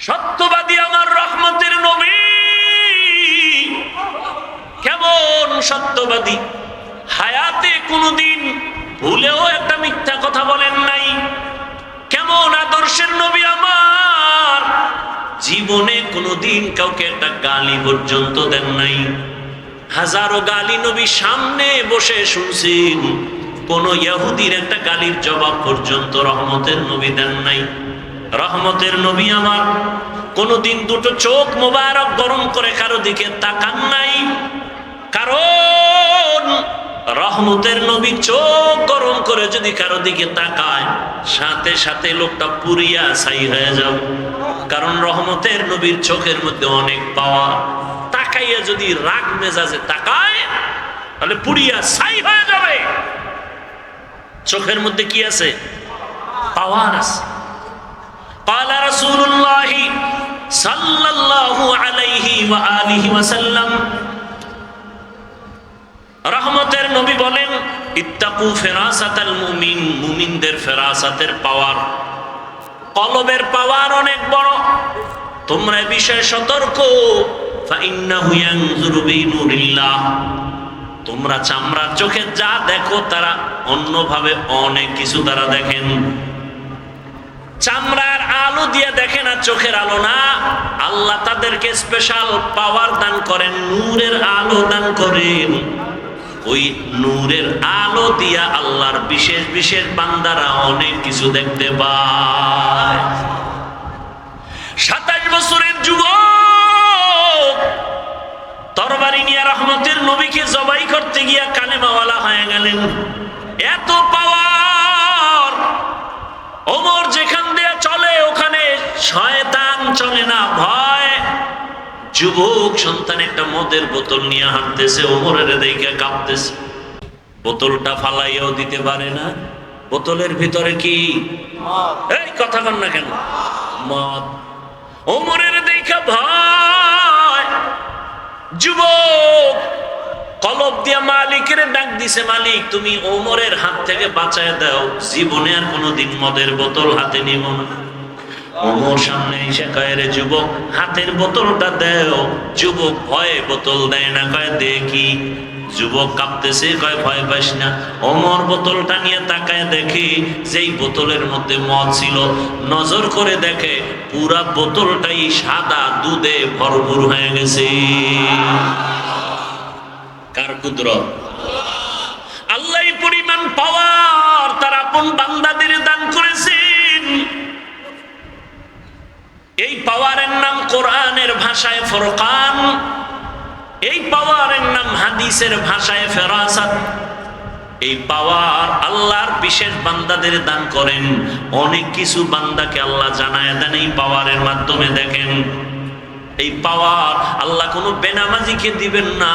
সত্যবাদী আমার রহমতের নবী। কেমন সত্যবাদী? হায়াতে কোনোদিন ভুলেও একটা মিথ্যা কথা বলেন নাই। কেমন আদর্শের নবী আমার। জীবনে কোনোদিন কাউকে একটা গালি পর্যন্ত দেন নাই। হাজারো গালি নবী সামনে বসে শুনছেন। কোন ইহুদির একটা গালির জবাব পর্যন্ত রহমতের নবী দেন নাই। রহমতের নবী আমার। কোনোদিন দুটো চোখ মোবারক গরম করে কারও দিকে তাকান নাই। কারণ রহমতের নবী চোখ গরম করে যদি কারও দিকে তাকায়, সাথে সাথে লোকটা পুরিয়া ছাই হয়ে যাও। কারণ রহমতের নবীর চোখের মধ্যে অনেক পাওয়া। তাকাইয়া যদি রাগ মেজাজে তাকায়, তাহলে পুরিয়া ছাই হয়ে যাবে। চোখের মধ্যে কি আছে? পাওয়ার আছে। قال رسول الله صلى الله عليه وآله وسلم রহমতের নবী বলেন ইত্তাকু ফেরাসাতাল মুমিন মুমিনদের ফেরাসাতের পাওয়ার কলবের পাওয়ার অনেক বড় তোমরা এ বিষয়ে সতর্ক ফাইন্নাহু ইয়ানজুরু বিনুরিল্লাহ তোমরা চামড়ার চোখে যা দেখো তারা অন্যভাবে অনেক কিছু তারা দেখেন চামড়ার আলো দিয়ে দেখে না চোখের আলো না, আল্লাহ তাদেরকে স্পেশাল পাওয়ার দান করেন, নূরের আলো দান করেন। ওই নূরের আলো দিয়া আল্লাহর বিশেষ বিশেষ বান্দারা অনেক কিছু দেখতে পায়। সাতাশ বছরের যুবক, তরবারি নিয়ে রহমতের নবীকে জবাই করতে গিয়া কালেমাওয়ালা হয়ে গেলেন। এত পাওয়ার ওমর যেখান দিয়ে চলে, ওখানে শয়তান চলে না, ভয়। যুবক সন্তান একটা মদের বোতল নিয়ে হাঁটতেছে, ওমরের দেখে কাঁপতেছে। বোতলটা ফালাইয়াও দিতে পারে না। বোতলের ভিতরে কি? এই কথা কন না কেন? মদ। ওমরের দেখা ভয়। যুবক কলব দিয়া মালিকের ডাক দিছে, মালিক, তুমি ওমরের হাত থেকে বাঁচায় দাও। জীবনে আর কোনোদিন মদের বোতল হাতে নিব না। ওমর সামনে এসে কয়, রে যুবক, হাতের বোতলটা দেও। যুবক ভয়ে বোতল দেয় না, কয়, দেখি। যুবক কাঁপতেছে, কয়, ভয় পাস না। অমর বোতলটা নিয়ে তাকায় দেখি, যেই বোতলের মধ্যে মদ ছিল, নজর করে দেখে পুরা বোতলটাই সাদা দুধে ভরপুর হয়ে গেছে। কার কুদরত। আল্লাহ পরিমাণ পাওয়ার তার আপন বান্দাদের দান করেছেন। এই পাওয়ারের নাম কোরআনের ভাষায় ফরকান, এই পাওয়ারের নাম হাদিসের ভাষায় ফেরাসাত। এই পাওয়ার আল্লাহর বিশেষ বান্দাদের দান করেন। অনেক কিছু বান্দাকে আল্লাহ জানায় দেন এই পাওয়ারের মাধ্যমে, দেখেন। এই পাওয়ার আল্লাহ কোনো বেনামাজিকে দিবেন না।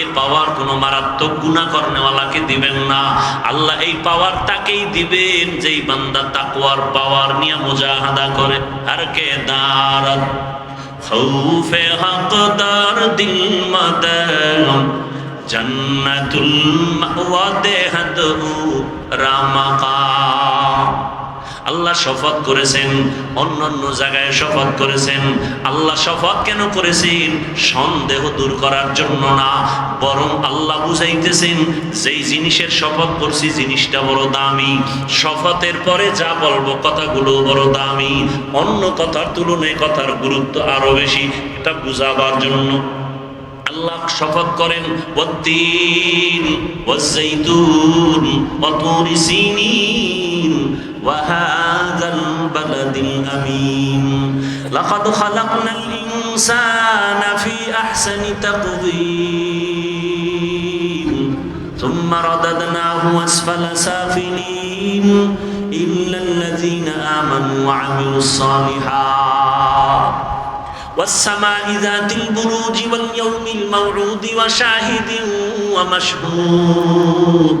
এই পাওয়ার কোনো মারাত্মক গুণা কর্নেওয়ালাকে দিবেন না। আল্লাহ এই পাওয়ার তাকেই দিবেন যেই বান্দা তাকুয়ার পাওয়ার নিয়ে মুজাহাদা করে। আর কে দাঁড়াত খৌফে হকদার দিল মাদাম। জন্নাতুল মাওয়া রামাকা আল্লাহ শপথ করেছেন অন্য অন্য জায়গায় শপথ করেছেন। আল্লাহ শপথ কেন করেছেন? সন্দেহ দূর করার জন্য না, বরং আল্লাহ বুঝাইতেছেন, যেই জিনিসের শপথ করছি জিনিসটা বড় দামি। শপথের পরে যা বলব কথাগুলো বড় দামি। অন্য কথার তুলনায় কথার গুরুত্ব আরও বেশি, এটা বুঝাবার জন্য। আল্লাহ শপথ করেন ওয়াদ্দিন ওয়াজ্জাইতুন ওয়াতুরি সিনিন وهذا البلد الأمين. لقد خلقنا الإنسان في أحسن تقويم ثم رددناه أسفل سافلين. إلا الذين آمنوا وعملوا الصالحات. والسماء ذات البروج واليوم الموعود وشاهد ومشهود.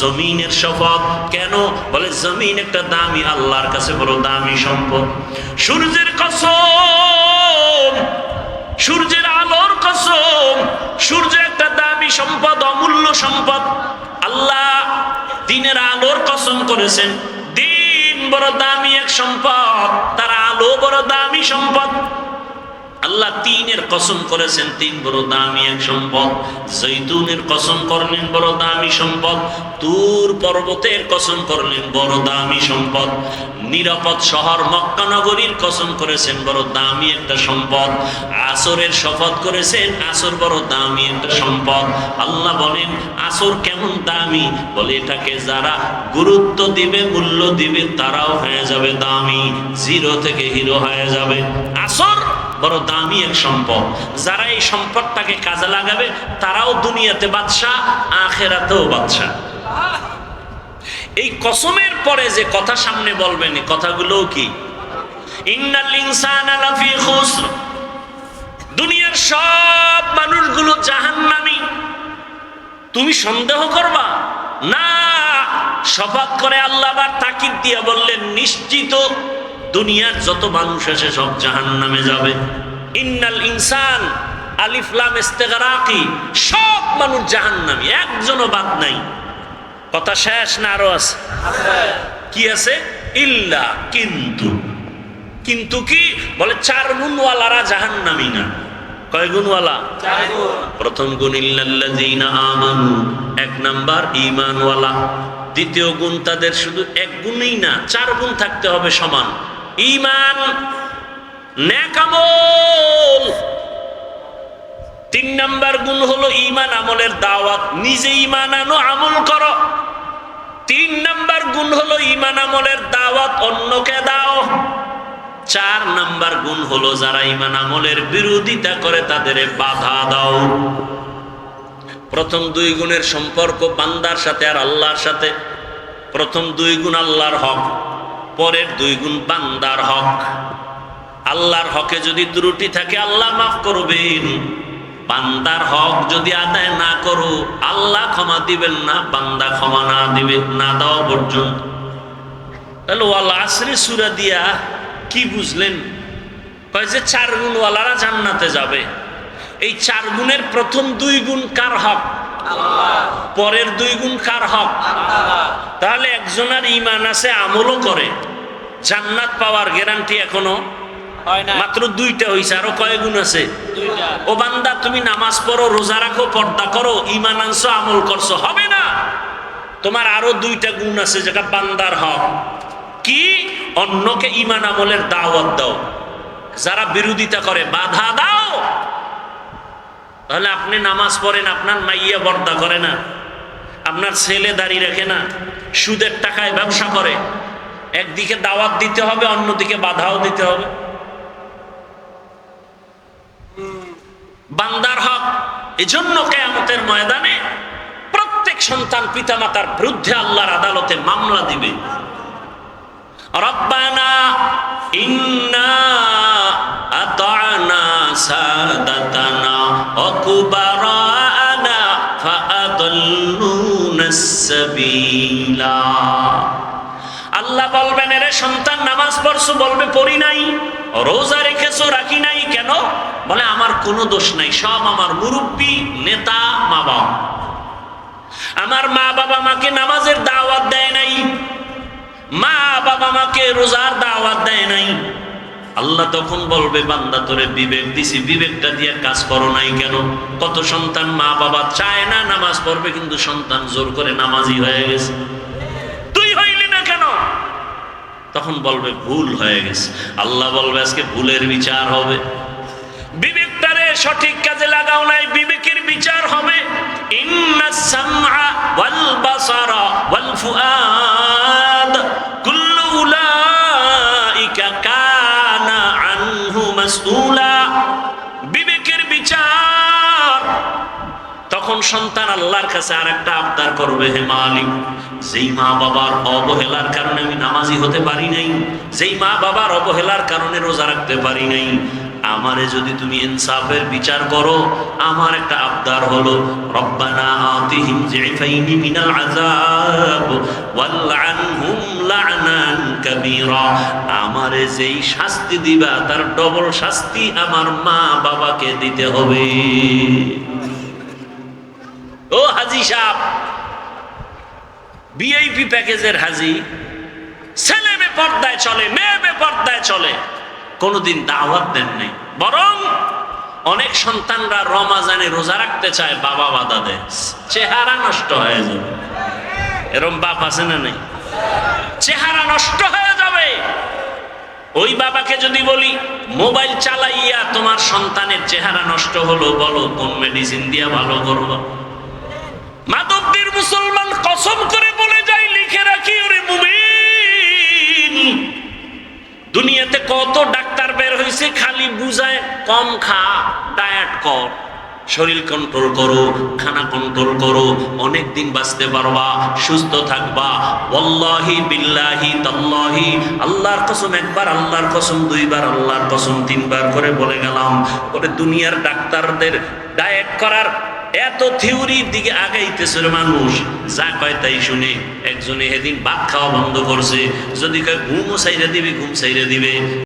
জমিনের শপথ কেন? বলে, জমিন একটা দামি, আল্লাহর কাছে বড় দামি সম্পদ। সূর্যের কসম, সূর্যের আলোর কসম, সূর্য একটা দামি সম্পদ, অমূল্য সম্পদ। আল্লাহ দিনের আলোর কসম করেছেন। দিন বড় দামি এক সম্পদ, তার আলো বড় দামি সম্পদ। আল্লাহ তিনের কসম করেছেন, তিন বড় দামি এক সম্পদ। জৈতুনের কসম করলেন, বড় দামি সম্পদ। তুর পর্বতের কসম করলেন, বড় দামি সম্পদ। নিরাপদ শহর মক্কা নগরীর কসম করেছেন, বড় দামি একটা সম্পদ। আসরের শপথ করেছেন, আসর বড় দামি একটা সম্পদ। আল্লাহ বলেন, আসর কেমন দামি? বলে এটাকে যারা গুরুত্ব দিবে, মূল্য দিবে, তারাও হয়ে যাবে দামি, জিরো থেকে হিরো হয়ে যাবে। আসর বড় দামি এক সম্পদ। যারা এই সম্পদটাকে কাজে লাগাবে, তারাও দুনিয়াতে বাদশাহ, আখেরাতেও বাদশাহ। এই কসমের পরে যে কথা সামনে বলবেন কথাগুলো কি? দুনিয়ার সব মানুষগুলো জাহান্নামী। তুমি সন্দেহ করবা? না। শপথ করে আল্লাহ তাকিদ দিয়া বললেন, নিশ্চিত দুনিয়ার যত মানুষ আছে সব জাহান্নামে যাবে। ইন্নাল ইনসান আলিফলাম ইস্তেগারাকি, সব মানুষ জাহান্নামী, একজনও বাদ নাই। কথা শেষ না আরও আছে? কি আছে? ইল্লা কিন্তু। কিন্তু কি? বলে চার গুণওয়ালারা জাহান্নামী না। কয় গুণওয়ালা? প্রথম গুণ, ইল্লাল্লাযীনা এক নাম্বার ঈমানওয়ালা। দ্বিতীয় গুণ তাদের শুধু এক গুণই না, চার গুণ থাকতে হবে সমান। ঈমান নেক আমল তিন নাম্বার গুণ হলো ইমান আমলের দাওয়াত। নিজে ইমান আনো, আমল করো। তিন নাম্বার গুণ হলো ইমান আমলের দাওয়াত, অন্যকে দাও। চার নাম্বার গুণ হলো যারা ইমান আমলের বিরোধিতা করে তাদের বাধা দাও। প্রথম দুই গুণের সম্পর্ক বান্দার সাথে আর আল্লাহর সাথে। প্রথম দুই গুণ আল্লাহর হক। পরের দুই গুণ বান্দার হক। আল্লাহর হকে যদি ত্রুটি থাকে, আল্লাহ মাফ করবেন। বান্দার হক যদি আদায় না করো, আল্লাহ ক্ষমা দিবেন না, বান্দা ক্ষমা না দিবে, না দেওয়া পর্যন্ত। তাহলে ওয়াল আসরে সুরা দিয়া কি বুঝলেন? কয় যে চার গুণওয়ালারা জান্নাতে যাবে। এই চার গুণের প্রথম দুই গুণ কার হক? পরের দুই গুণ কার হক? তাহলে একজনের ইমান আছে, আমলও করে। জান্নাত পাওয়ার গ্যারান্টি এখনও হয় মাত্র দুইটা হইছে আরও কয় গুণ আছে ও বান্দা তুমি নামাজ পড়ো রোজা রাখো পর্দা করো ইমান আনছো আমল করছ হবে না। তোমার আরও দুইটা গুণ আছে যেটা বান্দার হক। কি? অন্যকে ইমান আমলের দাওয়াত দাও। যারা বিরোধিতা করে বাধা দাও। তাহলে আপনি নামাজ পড়েন আপনার মাইয়া বর্দা করে না। আপনার ছেলে দাঁড়িয়ে রাখে না। সুদের টাকায় ব্যবসা করে। একদিকে দাওয়াত দিতে হবে, অন্যদিকে বাধাও দিতে হবে। বান্দার হক, এজন্য কেয়ামতের ময়দানে প্রত্যেক সন্তান পিতামাতার বিরুদ্ধে আল্লাহর আদালতে মামলা দিবে। রব্বানা আল্লাহ বলবেন, এরে সন্তান, নামাজ পড়ছো বলবে, পড়ি নাই। রোজা রেখেছো, রাখি নাই কেন? বলে, আমার কোনো দোষ নাই, সব আমার মুরব্বী, নেতা মা বাবা আমার মা বাবা মাকে নামাজের দাওয়াত দেয় নাই। মা বাবা মাকে রোজার দাওয়াত দেয় নাই। আল্লাহ তখন বলবে, বান্দা তোরে বিবেক দিছি, বিবেকটা দিয়ে কাজ করো নাই কেন? কত সন্তান মা বাবা চায় না নামাজ পড়বে, কিন্তু সন্তান জোর করে নামাজি হয়ে গেছে। তখন বলবে, ভুল হয়ে গেছে। আল্লাহ বলবে, আজকে ভুলের বিচার হবে। বিবেকটারে সঠিক কাজে লাগাও নাই, বিবেকের বিচার হবে। কুল্লু কানা আনহু মাসউলা সন্তান আল্লাহর কাছে আর একটা আবদার করবে, হে মালিক, যেই মা বাবার অবহেলার কারণে আমি নামাজি হতে পারি নাই, যেই মা বাবার অবহেলার কারণে রোজা রাখতে পারি নাই, আমারে যদি তুমি ইনসাফের বিচার করো, আমার একটা আবদার হলো, রব্বানা আতিহিম জিফাইনি মিনাল আমারে যেই শাস্তি দিবা, তার ডবল শাস্তি আমার মা বাবাকে দিতে হবে। ও হাজি সাহ বিআইপি প্যাকেজের হাজি, ছেলে বেপর্দায় চলে, মেয়ে বেপর্দায় চলে, কোনোদিন দাওয়াত দেন নাই। বরং অনেক সন্তানরা রমাজানে রোজা রাখতে চায়, বাবা বাধা দেয়। চেহারা নষ্ট হয়ে যাবে। এরম বাপ আছে না নেই? চেহারা নষ্ট হয়ে যাবে। ওই বাবাকে যদি বলি, মোবাইল চালাইয়া তোমার সন্তানের চেহারা নষ্ট হলো, বলো কোন মেডিসিন দিয়া ভালো করব? মাধবদের মুসলমান কসম করে বলে যায়, লিখে রাখি, ওরে মুমিন, দুনিয়াতে কত ডাক্তার বের হয়েছে, খালি বুঝায়, কম খা, ডায়েট কর, শরীর কন্ট্রোল করো, খানা কন্ট্রোল করো অনেক দিন বাঁচতে পারবা, সুস্থ থাকবা। ওয়াল্লাহি বিল্লাহি তল্লাহি, আল্লাহর কসম একবার, আল্লাহর কসম দুইবার, আল্লাহর কসম তিনবার করে বলে গেলাম। ওরে দুনিয়ার ডাক্তারদের ডায়েট করার এত থিওরির দিকে আগাইতেছে মানুষ। যা কয় তাই শুনে। একজনে সেদিন ভাত খাওয়া বন্ধ করছে। যদি কয় ঘুমও সাইরে দিবে, ঘুম সাইরে দিবে।